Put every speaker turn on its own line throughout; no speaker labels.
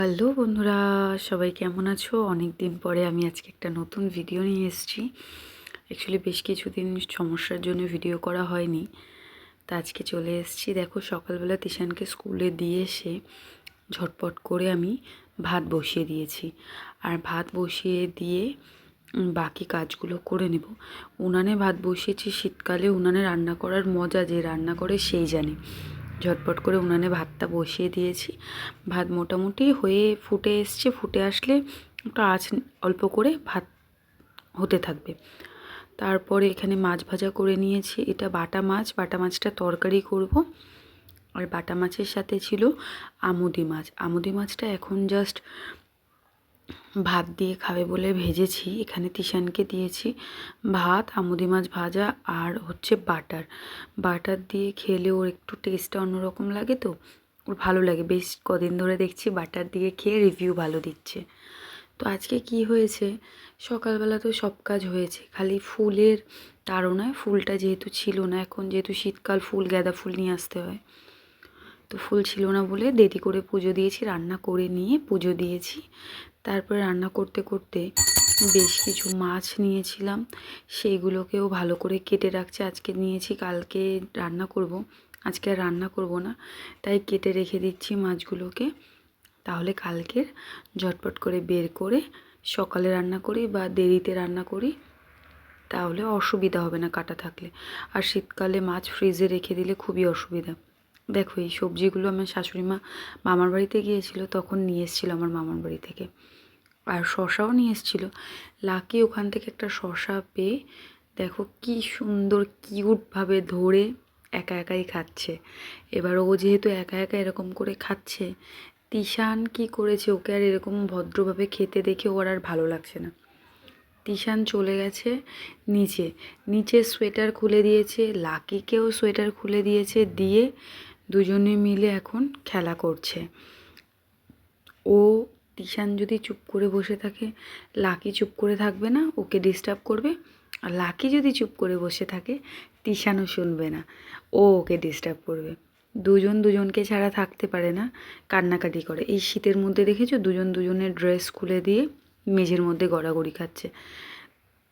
Hello বন্ধুরা, সবাই কেমন আছো? অনেক দিন পরে আমি আজকে একটা নতুন ভিডিও নিয়ে এসেছি। অ্যাকচুয়ালি বেশ কিছুদিন সমস্যার জন্য ভিডিও করা হয়নি। তা আজকে চলে এসেছি। দেখো, সকালবেলা তিশানকে স্কুলে দিয়ে এসে ঝটপট করে আমি ভাত বসিয়ে দিয়েছি। আর ভাত বসিয়ে দিয়ে বাকি কাজগুলো করে নেব। উনানে ভাত বসিয়েছি, শীতকালে উনানে রান্না করার মজা যে রান্না করে সেই জানে। ঝটপট করে উনানে ভাতটা বসিয়ে দিয়েছি। ভাত মোটামুটি হয়ে ফুটে এসছে। ফুটে আসলে একটু আঁচ অল্প করে ভাত হতে থাকবে। তারপরে এখানে মাছ ভাজা করে নিয়েছি। এটা বাটা মাছ। বাটা মাছটা তরকারি করব। আর বাটা মাছের সাথে ছিল আমুদি মাছ। আমুদি মাছটা এখন জাস্ট ভাত দিয়ে খাবে বলে ভেজেছি। এখানে তিশানকে দিয়েছি ভাত, আমুদি মাছ ভাজা আর হচ্ছে বাটার। বাটার দিয়ে খেলে ওর একটু টেস্টটা অন্যরকম লাগে তো। ওর ভালো লাগে। বেশ কদিন ধরে দেখছি বাটার দিয়ে খেয়ে রিভিউ ভালো দিচ্ছে। তো আজকে কি হয়েছে? সকালবেলা তো সব কাজ হয়েছে। খালি ফুলের তাড়নায়, ফুলটা যেহেতু ছিল না, এখন যেহেতু শীতকাল, ফুল, গাঁদা ফুল নিয়ে আসতে হয়। তো ফুল ছিল না বলে দেরি করে পুজো দিয়েছি, রান্না করে নিয়ে পুজো দিয়েছি। তারপরে রান্না করতে করতে বেশ কিছু মাছ নিয়েছিলাম, সেইগুলোকেও ভালো করে কেটে রাখছি। আজকে নিয়েছি, কালকে রান্না করব, আজকে রান্না করব না, তাই কেটে রেখে দিচ্ছি মাছগুলোকে। তাহলে কালকের ঝটপট করে বের করে সকালে রান্না করি বা দেরিতে রান্না করি, তাহলে অসুবিধা হবে না কাটা থাকলে। আর শীতকালে মাছ ফ্রিজে রেখে দিলে খুবই অসুবিধা। দেখো, এই সবজিগুলো আমার শাশুড়ি মা মামার বাড়িতে গিয়েছিল, তখন নিয়ে এসেছিল আমার মামার বাড়ি থেকে। আর শশাও নিয়ে এসেছিল। লাকি ওখান থেকে একটা শশা পেয়ে দেখো কি সুন্দর কিউটভাবে ধরে একা একাই খাচ্ছে। এবার ও যেহেতু একা একা এরকম করে খাচ্ছে, তিশান কি করেছে ওকে আর এরকম ভদ্রভাবে খেতে দেখে ওর আর ভালো লাগছে না। তিশান চলে গেছে নিচে। নিচে সোয়েটার খুলে দিয়েছে, লাকিকেও সোয়েটার খুলে দিয়েছে, দিয়ে দুজনে মিলে এখন খেলা করছে। ও তিশান যদি চুপ করে বসে থাকে, লাকি চুপ করে থাকবে না, ওকে ডিস্টার্ব করবে। আর লাকি যদি চুপ করে বসে থাকে তিশানও শুনবে না, ও ওকে ডিস্টার্ব করবে। দুজন দুজনকে ছাড়া থাকতে পারে না, কান্নাকাটি করে। এই শীতের মধ্যে দেখেছ? দুজন দুজনের ড্রেস খুলে দিয়ে মেঝের মধ্যে গড়াগড়ি খাচ্ছে।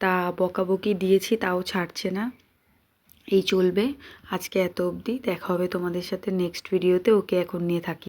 তা বকাবকি দিয়েছি, তাও ছাড়ছে না। এই চলবে। আজকে এত অবধি। দেখা হবে তোমাদের সাথে নেক্সট ভিডিওতে ওকে এখন নিয়ে থাকি।